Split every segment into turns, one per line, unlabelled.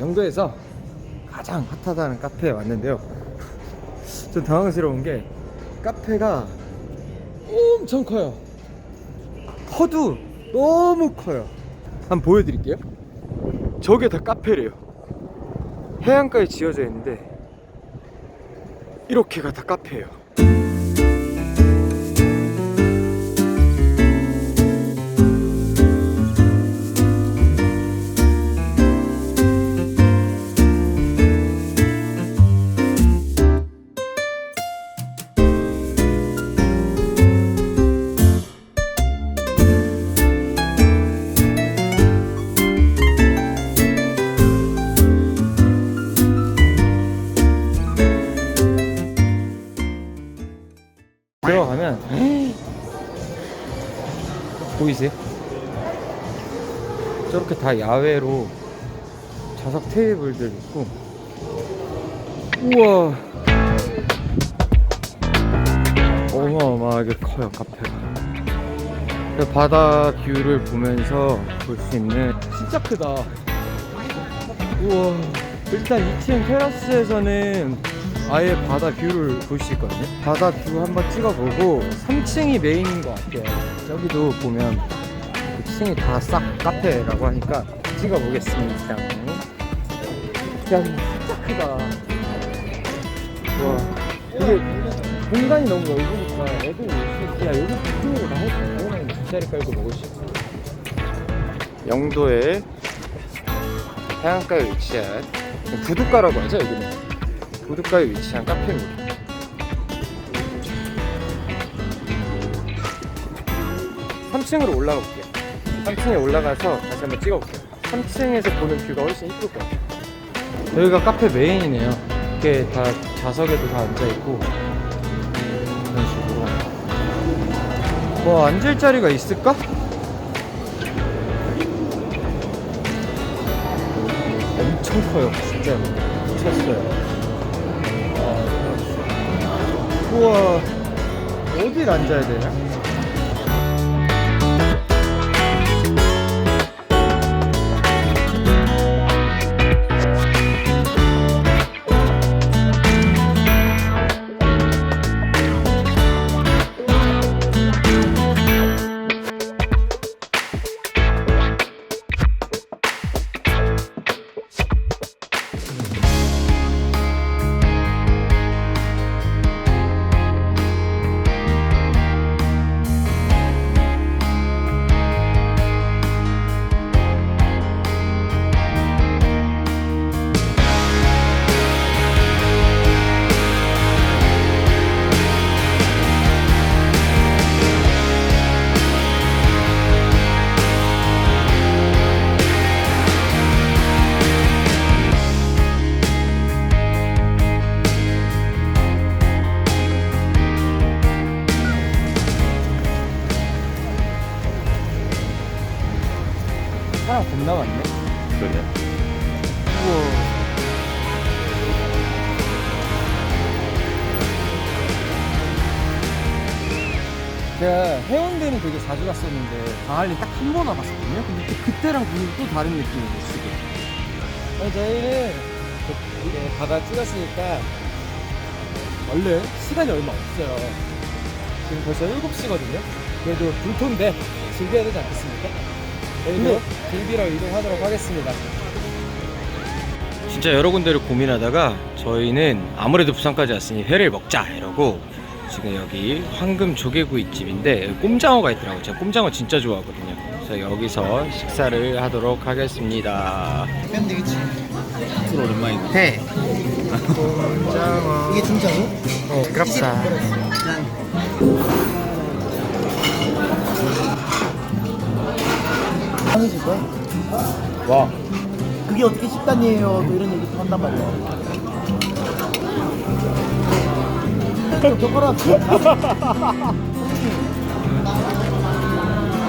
영도에서 가장 핫하다는 카페에 왔는데요. 좀 당황스러운 게 카페가 엄청 커요. 커도 너무 커요. 한번 보여드릴게요. 저게 다 카페래요. 해안가에 지어져 있는데 이렇게가 다 카페예요. 들어가면 보이세요? 저렇게 다 야외로 좌석 테이블들 있고. 우와. 어마어마하게 커요 카페가. 그 바다 뷰를 보면서 볼 수 있는 진짜 크다. 우와. 일단 2층 테라스에서는 아예 바다 뷰를 볼 수 있거든요 바다 뷰 한번 찍어보고 3층이 메인인 것 같아요. 여기도 보면 2층이 다 싹 카페라고 하니까 찍어보겠습니다. 야 진짜 크다. 와 이게 공간이 너무 넓으니까 애들 올수 야 여기 부팅으로 다 해도 당연히 뒷자리 깔고 먹을 수 있어. 영도의 해안가에 위치한 부둣가라고 하죠 여기는 부둣가에 위치한 카페입니다 3층으로 올라가 볼게요. 3층에 올라가서 다시 한번 찍어볼게요. 3층에서 보는 뷰가 훨씬 이쁠 것 같아요. 여기가 카페 메인이네요. 이렇게 다 좌석에도 다 앉아있고. 이런 식으로. 뭐 앉을 자리가 있을까? 엄청 커요. 진짜 미쳤어요. 아, 우와 어딜 앉아야 되냐? 사람 겁나 많네.
그러네.
우와. 제가 해운대는 되게 자주 갔었는데 강할리 딱 한 번 와봤거든요. 근데 또 그때랑 분위기 또 다른 느낌이에요 지금 어, 저희는 그- 이게 바다 찍었으니까 원래 시간이 얼마 없어요. 지금 벌써 7시거든요. 그래도 불토인데 즐겨야 되지 않겠습니까? 저희도 길비로 이동하도록 하겠습니다 진짜 여러 군데를 고민하다가 저희는 아무래도 부산까지 왔으니 회를 먹자 이러고 지금 여기 황금 조개구이 집인데 여기 꼼장어가 있더라고요. 제가 꼼장어 진짜 좋아하거든요. 그래서 여기서 식사를 하도록 하겠습니다.
빼면 되겠지. 술 오랜만이다.
회. 꼼장어.
이게 진짜로?
어, 그럽 다.
하는 거야?
와.
그게 어떻게 식단이에요? 또 이런 얘기 또 한단 말이야. 또 젓가락.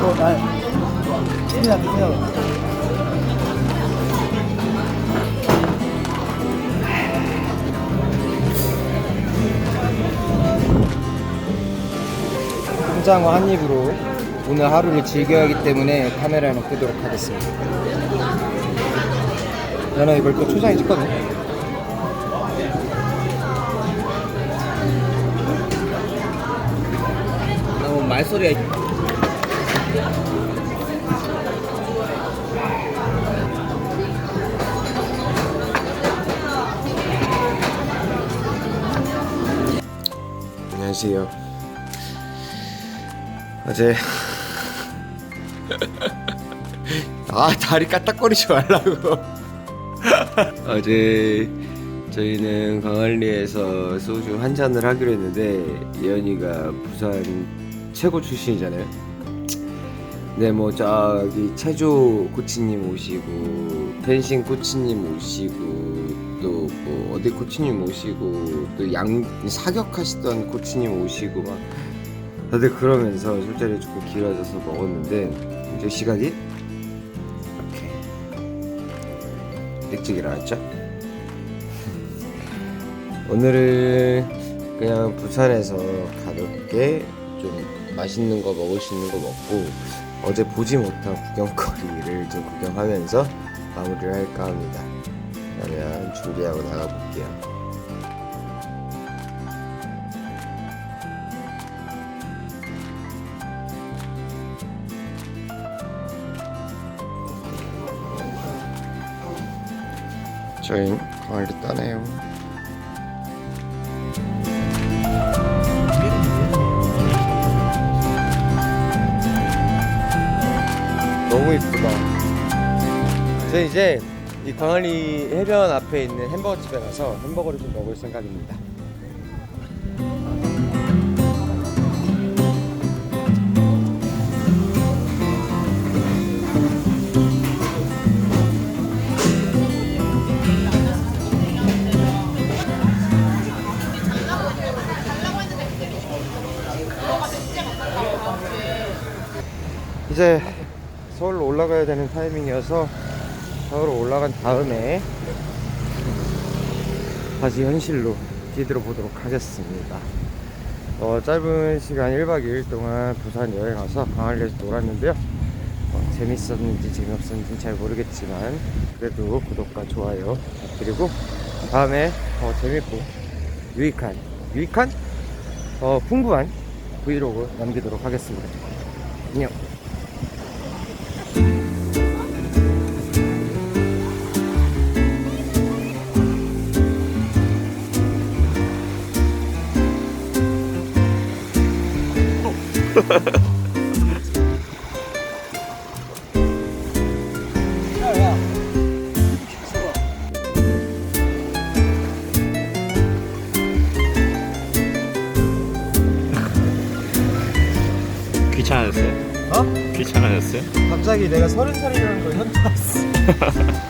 또, 아, 찜이나 드세요.
꼼장어 한 입으로 오늘 하루를 즐겨야 하기 때문에 카메라는 끄도록 하겠습니다. 나는 이걸 또 초장에 찍거든.
너무 말소리가
안녕하세요. 어제 아 다리 까딱거리지 말라고. 어제 저희는 광안리에서 소주 한 잔을 하기로 했는데 예언이가 부산 최고 출신이잖아요. 네, 뭐 저기 체조 코치님 오시고 펜싱 코치님 오시고 또 뭐 어디 코치님 오시고 또 양 사격하시던 코치님 오시고 막 다들 그러면서 술자리 조금 길어져서 먹었는데 이제 시각이 이렇게 일찍 일어났죠. 오늘은 그냥 부산에서 가볍게 좀 맛있는 거 먹을 수 있는 거 먹고 어제 보지 못한 구경거리를 좀 구경하면서 마무리를 할까 합니다. 그러면 준비하고 나가볼게요. 저희 강을리 떠나요. 너무 이쁘다. 저 이제 이 광안리 해변 앞에 있는 햄버거 집에 가서 햄버거를 좀 먹을 생각입니다. 이제 서울로 올라가야 되는 타이밍이어서 서울 올라간 다음에 다시 현실로 뛰들어 보도록 하겠습니다. 어, 짧은 시간 1박 2일 동안 부산 여행 와서 광안리에서 놀았는데요. 어, 재밌었는지 재미없었는지 잘 모르겠지만 그래도 구독과 좋아요 그리고 다음에 더 재밌고 유익한 유익한 어, 풍부한 브이로그 남기도록 하겠습니다. 안녕.
귀찮았어요?
어?
귀찮아졌어요?
갑자기 내가 서른 살이라는 걸 현타 왔어.